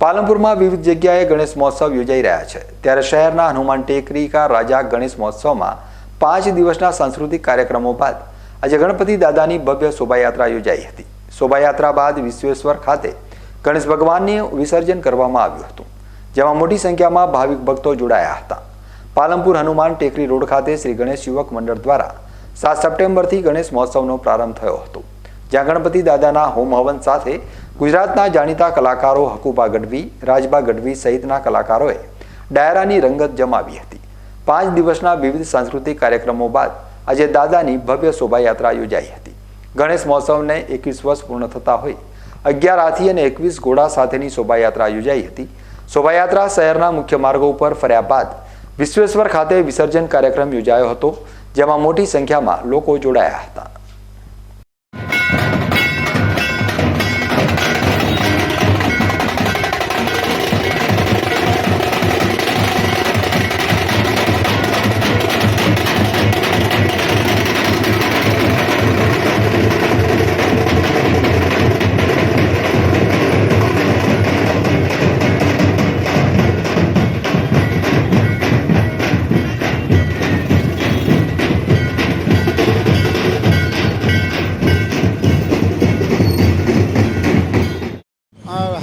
પાલનપુરમાં વિવિધ જગ્યાએ ગણેશ મહોત્સવ યોજાઈ રહ્યા છે. ત્યારે શહેરના હનુમાન ટેકરી કા રાજા ગણેશ મહોત્સવમાં પાંચ દિવસના સાંસ્કૃતિક કાર્યક્રમો બાદ આજે ગણપતિ દાદાની ભવ્ય શોભાયાત્રા યોજાઈ હતી. શોભાયાત્રા બાદ વિશ્વેશ્વર ખાતે ગણેશ ભગવાનને વિસર્જન કરવામાં આવ્યું હતું, જેમાં મોટી સંખ્યામાં ભાવિક ભક્તો જોડાયા હતા. પાલનપુર હનુમાન ટેકરી રોડ ખાતે શ્રી ગણેશ યુવક મંડળ દ્વારા સાત સપ્ટેમ્બરથી ગણેશ મહોત્સવનો પ્રારંભ થયો હતો, જ્યાં ગણપતિ દાદાના હોમ હવન સાથે ગુજરાતના જાણીતા કલાકારો હકુબા ગઢવી, રાજબા ગઢવી સહિતના કલાકારોએ ડાયરાની રંગત જમાવી હતી. પાંચ દિવસના વિવિધ સાંસ્કૃતિક કાર્યક્રમો બાદ આજે દાદાની ભવ્ય શોભાયાત્રા યોજાઈ હતી. ગણેશ મહોત્સવને એકવીસ વર્ષ પૂર્ણ થતા હોય અગિયાર હાથી અને એકવીસ ઘોડા સાથેની શોભાયાત્રા યોજાઈ હતી. શોભાયાત્રા શહેરના મુખ્ય માર્ગો ઉપર ફર્યા બાદ વિશ્વેશ્વર ખાતે વિસર્જન કાર્યક્રમ યોજાયો હતો, જેમાં મોટી સંખ્યામાં લોકો જોડાયા હતા.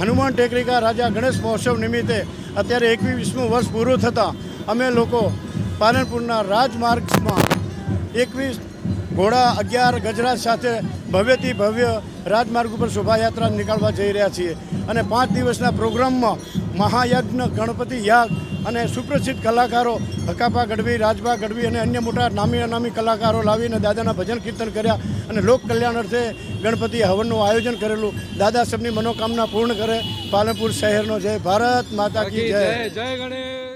હનુમાન ટેકરીકા રાજા ગણેશ મહોત્સવ નિમિત્તે અત્યારે એકવીસમું વર્ષ પૂરું થતાં અમે લોકો પાલનપુરના રાજમાર્ગમાં એકવીસ ઘોડા અગિયાર ગજરાજ સાથે ભવ્યથી ભવ્ય રાજમાર્ગ ઉપર શોભાયાત્રા નીકળવા જઈ રહ્યા છીએ. અને પાંચ દિવસના પ્રોગ્રામમાં મહાયજ્ઞ ગણપતિ યાગ અને સુપ્રસિદ્ધ કલાકારો હકાપા ગઢવી રાજભા ગઢવી અને અન્ય મોટા નામી અનામી કલાકારો લાવીને દાદાના ભજન કીર્તન કર્યા અને લોક કલ્યાણ અર્થે ગણપતિ હવનનું આયોજન કરેલું. દાદા સબની મનોકામના પૂર્ણ કરે. પાલનપુર શહેરનો જય ભારત માતા કી જય જય ગણેશ.